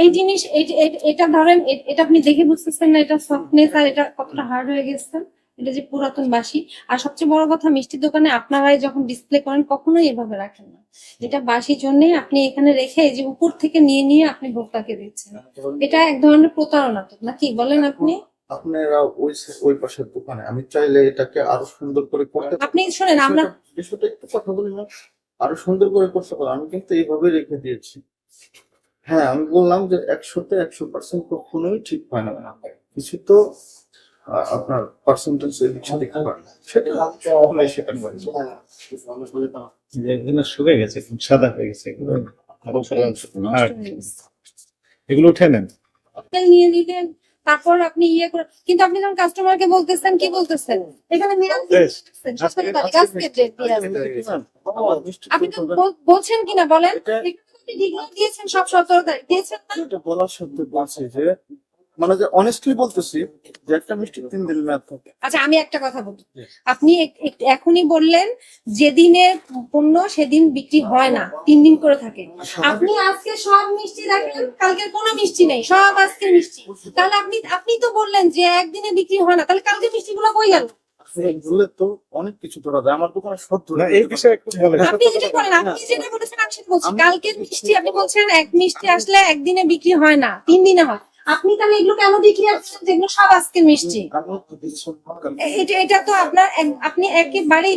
এই জিনিস এটা ধরেন এটা আপনি দেখে বুঝতেছেন না এটা সফটনেস আর এটা কতটা হার্ড হয়ে গেছে। এটা যে পুরাতন বাসি আর সবচেয়ে বড় কথা মিষ্টির দোকানে আপনারাই যখন ডিসপ্লে করেন কখনোই এভাবে রাখেন না। এটা বাসির জন্য আপনি এখানে রেখে যে উপর থেকে নিয়ে নিয়ে আপনি ভোক্তাকে দিচ্ছেন। এটা এক ধরনের প্রতারণা তো নাকি? বলেন আপনি। আপনারা ওই ওই পাশের দোকানে আমি চাইলে এটাকে আরও সুন্দর করে করতে। আপনি শুনেন আমরা বিষয়টা একটু কথা বলি না আরও সুন্দর করে করতে পারি। আমি কিন্তু এইভাবে রেখে দিয়েছি। হ্যাঁ আমি বললাম যে একশোতে একশো পার্সেন্ট কখনোই ঠিক হয় না। কিছু তো আপনার পার্সেন্টেজ এদিক সেদিক হয় সেটা কখনোই সেটা। এগুলো শুকে গেছে খুব সাদা হয়ে গেছে। এগুলো উঠে নেন। নিয়ে নিলেন তারপর আপনি ইয়ে করে কিন্তু আপনি যখন কাস্টমারকে বলতেছেন কি বলতেছেন? এখানে আপনি তো বলছেন কিনা বলেন? আপনি ডিগ্রি দিয়েছেন সব সতেরো তারিখ দিয়েছেন না? এটা বলার সত্ত্বে বলছি যে মানে যে অনেস্টলি বলতেছি যে একটা মিষ্টি তিন দিন মেয়াদ থাকে। আচ্ছা আমি একটা কথা বলি। আপনি এক- এক- এখনই বললেন যেদিনে পণ্য সেদিন বিক্রি হয় না তিন দিন করে থাকে। আপনি আজকে সব মিষ্টি রাখেন কালকে কোনো মিষ্টি নেই সব আজকে মিষ্টি। তাহলে আপনি আপনি তো বললেন যে একদিনে বিক্রি হয় না তাহলে কালকে মিষ্টিগুলো কই গেল? বললে তো অনেক কিছু তোরা দেয় আমার দোকানে সব ধরে এই বিষয়ে একটু বলেন আপনি যেটা বলেন আপনি যেটা বলেছেন আমি সেটা বলছি। কালকের কালকে মিষ্টি আপনি বলছেন এক মিষ্টি আসলে একদিনে বিক্রি হয় না তিন দিনে হয়। আপনি তাহলে এগুলো কেন বিক্রি করছেন? যেগুলো সব আজকের মিষ্টি। এটা এটা তো আপনার আপনি একেবারেই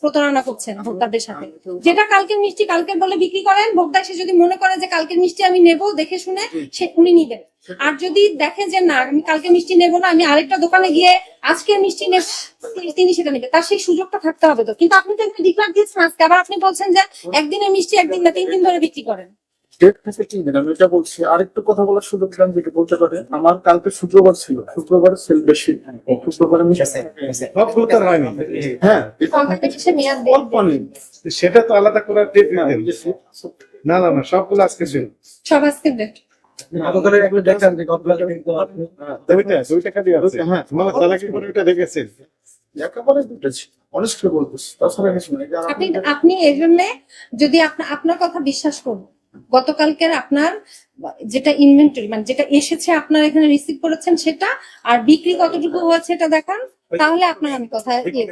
প্রতারণা করছেন ভোক্তাদের সাথে। যেটা কালকের মিষ্টি কালকের বলে বিক্রি করেন ভোক্তা সে যদি মনে করে যে কালকের মিষ্টি আমি নেব দেখে শুনে সে উনি নিবেন। আর যদি দেখে যে না আমি কালকে মিষ্টি নেব না আমি আরেকটা দোকানে গিয়ে আজকে মিষ্টি নেব তিনি- সেটা নেবে তার সেই সুযোগটা থাকতে হবে তো। কিন্তু আপনি তো একটা ডিক্লার দিচ্ছেন আজকে। আবার আপনি বলছেন যে একদিনে মিষ্টি একদিন না তিন দিন ধরে বিক্রি করেন। ডেট আমি এটা বলছি। আরেকটু কথা বলার সুযোগ দিলাম যেটা বলতে পারে আমার কালকে শুক্রবার ছিল। শুক্রবারে সেল বেশি শুক্রবারে আমি হ্যাঁ। অল্প নেই। সেটা তো আলাদা করে ডেট না না না না সবগুলো আজকে ছিল। সব আজকের ডেট হ্যাঁ আপনি আপনি এই জন্য যদি আপনা- আপনার কথা বিশ্বাস করুন গতকালকের আপনার যেটা ইনভেন্টরি মানে যেটা এসেছে আপনার এখানে রিসিভ করেছেন সেটা আর বিক্রি কতটুকু হয়েছে এটা দেখান তাহলে আপনার আমি কথা ইয়ে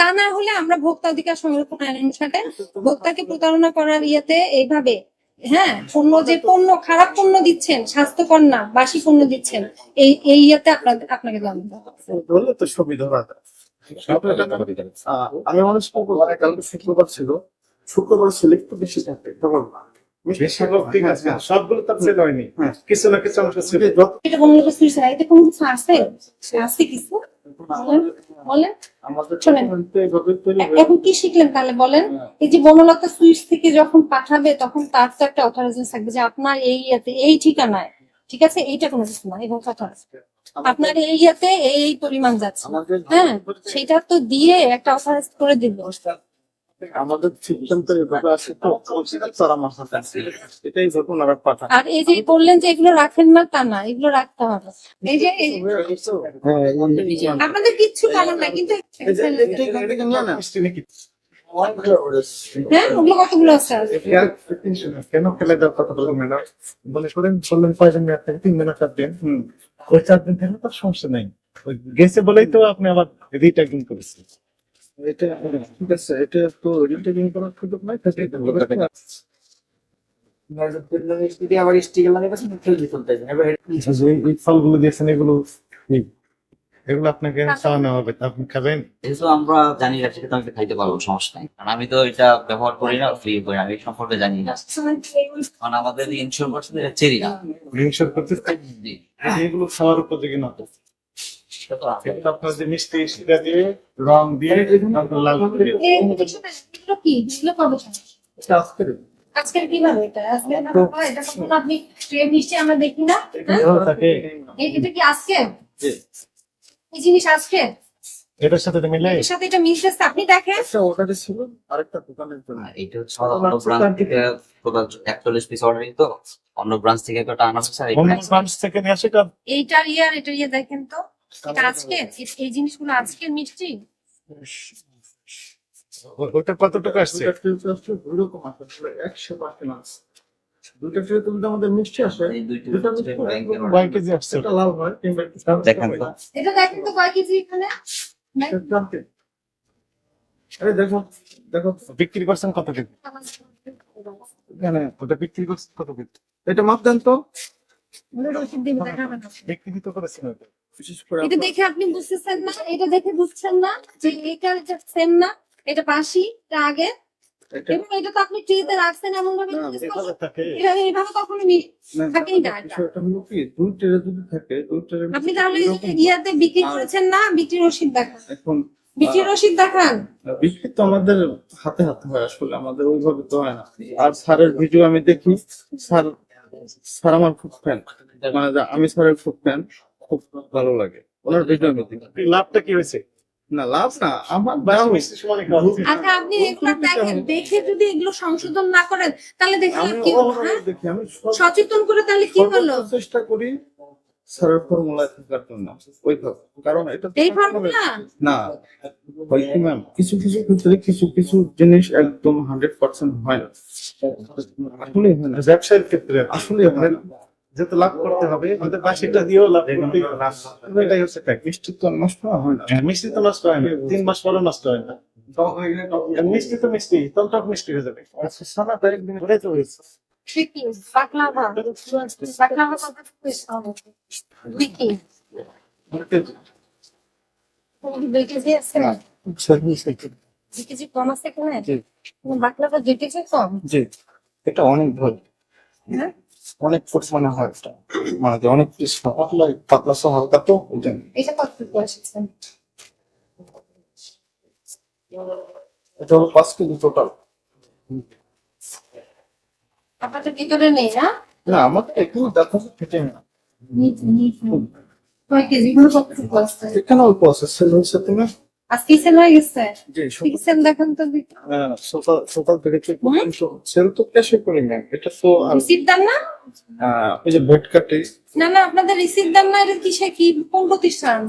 তা না হলে আমরা ভোক্তা অধিকার সংরক্ষণ আইন অনুসারে ভোক্তাকে প্রতারণা করার ইয়েতে এইভাবে হ্যাঁ পণ্য যে পণ্য খারাপ পণ্য দিচ্ছেন স্বাস্থ্যকর না বাসি পণ্য দিচ্ছেন এই এই ইয়েতে আপনাদের আপনাকে জানতে হবে। তো আহ, আমি মানুষ শুক্রবার ছিল। শুক্রবার ছিল একটু বেশি থাকে তখন বেশিরভাগ ঠিক আছে। সবগুলো তো সেল হয়নি। হ্যাঁ। কিছু না কিছু অংশ ছিল এটা কোনো আছে? আছে কিছু? বলেন এখন কি শিখলেন তাহলে বলেন? এই যে বনলতা সুইচ থেকে যখন পাঠাবে তখন তার তো একটা অথরাইজেশন থাকবে যে আপনার এই ইয়েতে এই ঠিকানায় ঠিক আছে? এইটা কোনো কিছু না এবং কথা আছে। আপনার এই ইয়েতে এই এই পরিমাণ যাচ্ছে। হ্যাঁ সেটা তো দিয়ে একটা অথরাইজ করে দিবে। আমাদের সিদ্ধান্ত এভাবে আসে তো এটাই যখন ওরা পাঠায় আর এই যে বললেন যে এগুলো রাখেন না তা না এগুলো রাখতে হবে। এই যে আপনাদের কিচ্ছু করার না কিন্তু হ্যাঁ আর? কেন ফেলে দেওয়ার কথা বললেন ম্যাডাম? করেন বললেন কয়জন মেয়াদ থেকে? তিন দিন চার দিন। হুম। ওই চার দিন থেকে তার সমস্যা নাই। ওই গেছে বলেই তো আপনি আবার রিটার্ন করেছেন। এটা ঠিক আছে এটা তো রিটেলিং করার সুযোগ নাই তাহলে এটা বলে দেন। আবার স্টিকার লাগাই পাচ্ছেন ফেলবি চলতে এবার আচ্ছা, এই ফলগুলো দিয়েছেন এগুলো এগুলো আপনাকে খাওয়ানো হবে আপনি খাবেন? যেহেতু আমরা জানি না সেটা আমি খাইতে পারব সমস্যা নাই। কারণ আমি তো এটা ব্যবহার করি না ফ্রি করি আমি সম্পর্কে জানি না। কারণ আমাদের ইনশোর করছে চেরি না। করতে এগুলো খাওয়ার উপযোগী না তো সেটা তো আছে। কিন্তু এই হ্যাঁ? জিনিস আজকে এটার সাথে সাথে এটা আপনি দেখেন অর্ডারে ছিল হচ্ছে অন্য ব্রাঞ্চ থেকে পিস তো অন্য ব্রাঞ্চ থেকে এটা এইটার ইয়ার এটার ইয়ে দেখেন তো আজকে? এই- এই জিনিসগুলো আজকের মিষ্টি? ওটা আসছে? দুইটা ফিউচার আসছে একশো পার্সেন্ট ট্রে তুলতে আমাদের মিষ্টি আসে এই দুইটা দুইটা হচ্ছে মিষ্টি কয় কেজি আসছে একটা লাল হয় কিংবা দেখেন এটা দেখেন তো কয় কেজি এখানে? আরে দেখো দেখো বিক্রি করছেন কত কেজি? এখানে ওটা বিক্রি করছেন কত কেজি? এটা মাপ দেন তো। বিক্রি তো করেছেন ওটা। বিশেষ করে এটা দেখে আপনি বুঝতেছেন না এটা দেখে বুঝছেন না যে এটা সেম না এটা বাসি এটা আগে। এটা এবং এটা তো আপনি ট্রিতে রাখছেন এমন ভাবে এটা এইভাবে কখনো থাকেই না এটা। হলো কি দুই ট্রে যদি থাকে দুই ট্রে আপনি তাহলে ইয়াতে বিক্রি করেছেন না বিক্রি রসিদ দেখান। এখন বিক্রি রসিদ দেখান। বিক্রি তো আমাদের হাতে হাতে হয় আসলে আমাদের ওইভাবে তো হয় না। আর স্যারের ভিডিও আমি দেখি স্যার স্যার আমার খুব ফ্যান মানে আমি স্যারের খুব ফ্যান খুব ভালো লাগে। ওনার লাভটা কি হয়েছে? না লাভ না আমার আচ্ছা আপনি এগুলো দেখেন দেখে যদি এগুলো সংশোধন না করেন তাহলে দেখে কি হলো হ্যাঁ? সচেতন করে তাহলে কি হলো? চেষ্টা করি স্যারের ফর্মুলায় থাকার জন্য ওইভাবে। কারণ এটা এই ফর্মুলা? না হয় কি ম্যাম? কিছু কিছু ক্ষেত্রে কিছু কিছু জিনিস একদম হান্ড্রেড পার্সেন্ট হয় না। আসলে হয় না। ব্যবসায়ের ক্ষেত্রে আসলে হয় না। যেহেতু লাভ করতে হবে আমাদের বাসিটা দিয়েও লাভ করতে হবে। এটাই হচ্ছে ট্যাগ মিষ্টি তো নষ্ট হয় না। মিষ্টি তো নষ্ট হয় না। তিন মাস পরে নষ্ট হয় না। মিষ্টি তো মিষ্টি। টক মিষ্টি হয়ে যাবে। আচ্ছা সালাদ একদিন ওটাই তো হয়েছে জি। এটা অনেক ভালো। হ্যাঁ? অনেক পরিমাণে হয় এটা। মানে যে অনেক পাতলা পাতলা সহ হালকা তো। এটা এটা হলো পাঁচ কেজি টোটাল আপনাদের ভিতরে নেই না? না আমাকে একটু দেখা ফেটে না। এখানে অল্প আছে সেল হয়েছে তুমি? আজকে সেল হয়ে গেছে? জি সেল। দেখান তো সকাল সকাল থেকে চেক সেল তো ক্যাশে করি ম্যাম এটা তো দেন না? ওই যে ভেট কাটে না না আপনাদের রিসিপ্ট দেন না এটা কিসে কি কোন প্রতিষ্ঠান?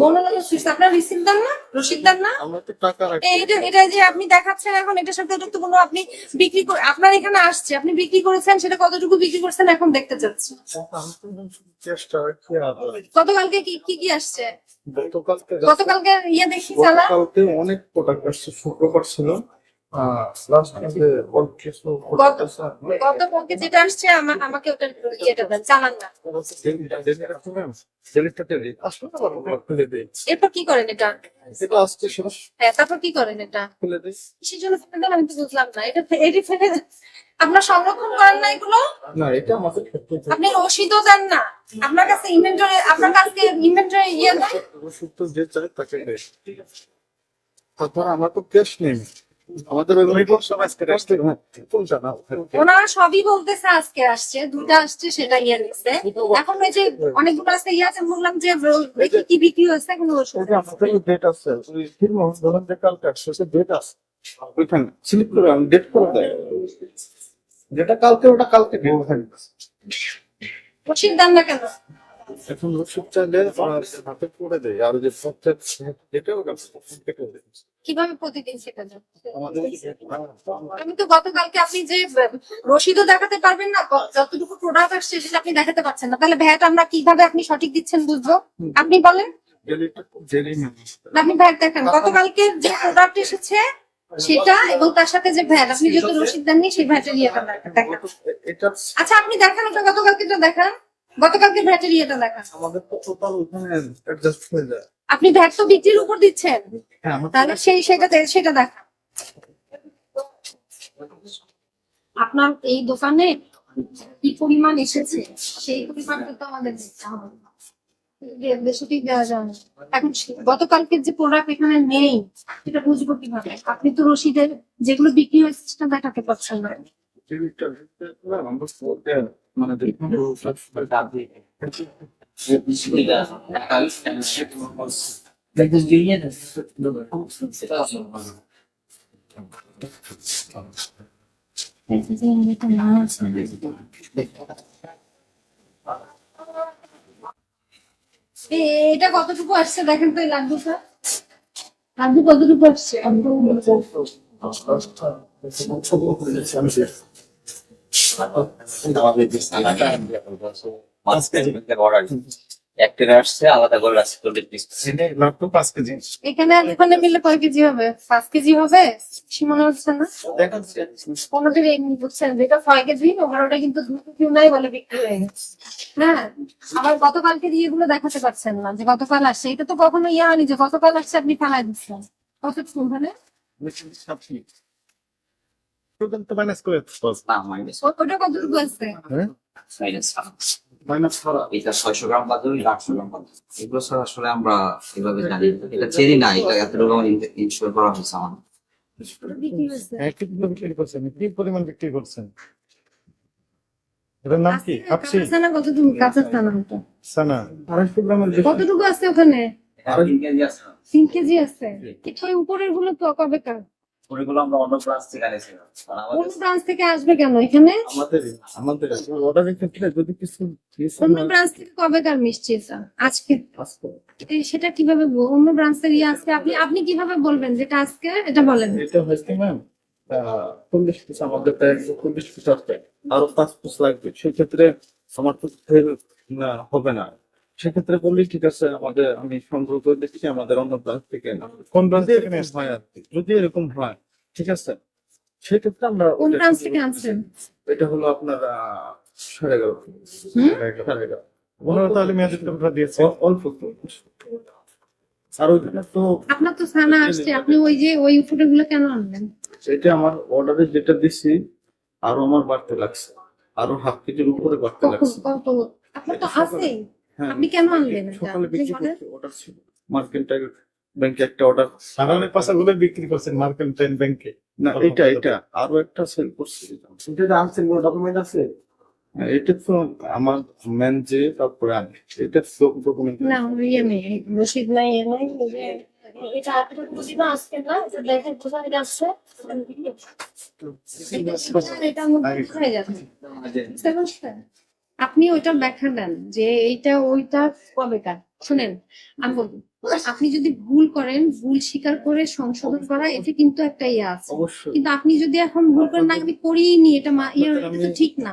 মনোরঞ্জন সুইচ আপনার রিসিপ্ট দেন না? রসিদ দেন না? আমরা তো টাকা রাখি। এটা এটা যে আপনি দেখাচ্ছেন এখন এটার সাথে এটা তো কোনো আপনি বিক্রি করে আপনার এখানে আসছে আপনি বিক্রি করেছেন সেটা কতটুকু বিক্রি করছেন এখন দেখতে চাচ্ছি। চেষ্টা রাখি গতকালকে কি কি কি আসছে? গতকালকে গতকালকে ইয়ে দেখি চালা। গতকালকে অনেক প্রোডাক্ট আসছে শুক্রবার ছিল। যেটা আসছে আমাকে ওটা ইয়েটা দেন চালান না। এরপর কি করেন এটা? হ্যাঁ তারপর কি করেন এটা? খুলে দিই। জন্য ফেলে দেন? আমি তো বুঝলাম না। এটা ফেলে। আপনার সংরক্ষণ করেন না এগুলো? না এটা আমাদের আপনি রসিদও দেন না। আপনার কাছে ইনভেন্টরি আপনার কাছে ইনভেন্টরি ইয়ে দেয় ওষুধ তো যে চায় তাকে তারপর আমরা তো ক্যাশ নেই। আমাদের ওই সব আজকে আসতে ওনারা সবই বলতেছে আজকে আসছে দুটা আসছে সেটা ইয়ে দিচ্ছে এখন ওই যে অনেকগুলো আছে ইয়ে আছে বললাম যে দেখি কি বিক্রি হয়েছে কোনো ওষুধ আমাদের ডেট আছে ওই ফিল্ম ধরেন যে কালকে আসছে সে ডেট আছে। ওইখানে স্লিপ করে আমি ডেট করে দেয়। যেটা কালকে ওটা কালকে ডেট থাকবে ওষুধ দেন না কেন? এখন ওষুধ চাইলে হাতে করে দেয়। আর যে প্রত্যেক যেটা ওটা কেটে দেয় কীভাবে প্রতিদিন সেটা? আমি তো গতকালকে আপনি যে রসিদও দেখাতে পারবেন না যতটুকু প্রোডাক্ট আসছে সেটা আপনি দেখাতে পারছেন না। তাহলে ভ্যাট আমরা কীভাবে আপনি সঠিক দিচ্ছেন বুঝব? আপনি বলেন। আপনি ভ্যাট দেখান। গতকালকে যে প্রোডাক্ট এসেছে সেটা এবং তার সাথে যে ভ্যাট আপনি যেহেতু রসিদ দেননি সেই ভ্যাটের ইয়েটা দেখান। আচ্ছা আপনি দেখান ওটা গতকালকেটা দেখান। গতকালকে ভ্যাটের ইয়েটা দেখান। আমাদের তো টোটাল ওখানে অ্যাডজাস্ট হয়ে যায়। আপনি ভ্যাট তো বিক্রির উপর দিচ্ছেন হ্যাঁ তাহলে সেই সেটাতে সেটা দেখান আপনার এই দোকানে কি পরিমাণ এসেছে সেই পরিমাণটা তো আমাদের দিতে হবে বেশি দেওয়া না এখন গতকালকে যে প্রোডাক্ট এখানে নেই সেটা বুঝব কীভাবে আপনি তো রসিদের যেগুলো বিক্রি হয়েছে সেটা দেখাতে পারছেন না জেলিটা বলতে মানে দেখুন এ- এটা কতটুকু আসছে? দেখেন তো এই লাড্ডুটা লাড্ডু কতটুকু আসছে? আমাদের যে পাঁচ কেজি। অর্ডার এক আসছে আলাদা করে রাখছে তো মাত্র পাঁচ কেজি। এখানে আর মিলে কয় কেজি হবে? পাঁচ কেজি হবে? মনে হচ্ছে না? এমনি বুঝছেন যেটা ছয় কেজি ওখানে কিন্তু দু নাই বলে বিক্রি হয়ে গেছে। হ্যাঁ আবার গতকালকে দিয়ে এগুলো দেখাতে পারছেন না যে গতকাল আসছে। এটা তো কখনো ইয়ে হয়নি যে গতকাল আসছে আপনি ফেলাই দিচ্ছেন। কত মানে টোটাল তো মাইনাস করে না মাইনাস ও- ওটা কতটুকু আছে? মাইনাস করা এটা ছয়শো গ্রাম বাদ আটশো গ্রাম বাদ এগুলো স্যার আসলে আমরা এভাবে জানি এটা চেরি না এটা এতটুকু করা হয়েছে আমার বিক্রি করছেন কি পরিমাণ বিক্রি করছেন? এটার নাম কি? হাফসি কাঁচা কতটুকু? কাঁচা ছানা ওটা। সানা আড়াইশো গ্রামের কতটুকু আছে ওখানে? তিন কেজি আছে। না? তিন কেজি আছে? উপরেরগুলো তো কবে ওইগুলো আমরা অন্য ব্রাঞ্চ থেকে আনিয়েছিলাম অন্য ব্রাঞ্চ থেকে আসবে কেন এখানে? আমাদের আমাদের অর্ডারের ক্ষেত্রে যদি কিছু অন্য ব্রাঞ্চ থেকে কবে কার মিষ্টি এটা? আজকে? সেটা কীভাবে অন্য ব্রাঞ্চ থেকে ইয়ে আসছে আপনি আপনি কীভাবে বলবেন যেটা আজকে? এটা বলেন। এটা হয়েছে ম্যাম চল্লিশ পিস আমাদের প্রায় একশো চল্লিশ পিস আসবে। আরও পাঁচ পিস লাগবে। সেক্ষেত্রে আমার তো হবে না। সেক্ষেত্রে বললি ঠিক আছে আমাদের আমি সংগ্রহ করে দেখছি আমাদের অন্য ব্রাঞ্চ থেকে কোন ব্রাঞ্চ যদি থেকে এরকম হয় আর কি, যদি এরকম হয় ঠিক আছে? সেক্ষেত্রে আমরা কোন ব্রাঞ্চ থেকে আনছেন? এটা হলো আপনার আহ, সাড়ে এগারো সাড়ে এগারো ওনারা তাহলে মেয়াদের টুকরা দিয়েছে অল্প আর ওইখানে তো আপনার তো আসছে আপনি ওই যে ওই কেন আনলেন? এটা আমার অর্ডারে যেটা দিছি আরও আমার বাড়তে লাগছে। আরও হাফ কেজির উপরে বাড়তে লাগছে। কত? আপনার তো আছেই। আপনি কেন আনলেন সকালে বিক্রি করতে অর্ডার ছিল। মার্কেন্টাইল ব্যাংকে একটা অর্ডার সাধারণের পাশাগুলো বিক্রি করছেন মার্কেন্টাইন ব্যাংকে না এটা এটা। আরও একটা সেল করছি। এটা আনছেন কোনো ডকুমেন্ট আছে? হ্যাঁ, এটা তো আমার ম্যান যে তারপরে আমি এটা ডকুমেন্ট না ইয়ে নেই রসিদ নাই ইয়ে নাই এটা এটা রসিদ আজকে না এটা দেখেন কোথায় আসছে এটা আমার কোথায় যাচ্ছে বুঝতে পারছেন? আপনি ওইটা ব্যাখ্যা দেন যে এইটা ওইটা কবেকার শুনেন আমি বলব আপনি যদি ভুল করেন ভুল স্বীকার করে সংশোধন করা এতে কিন্তু একটা ইয়ে আছে। কিন্তু আপনি যদি এখন ভুল করেন না আমি করিনি এটা মা- ইয়ে এটা তো ঠিক না।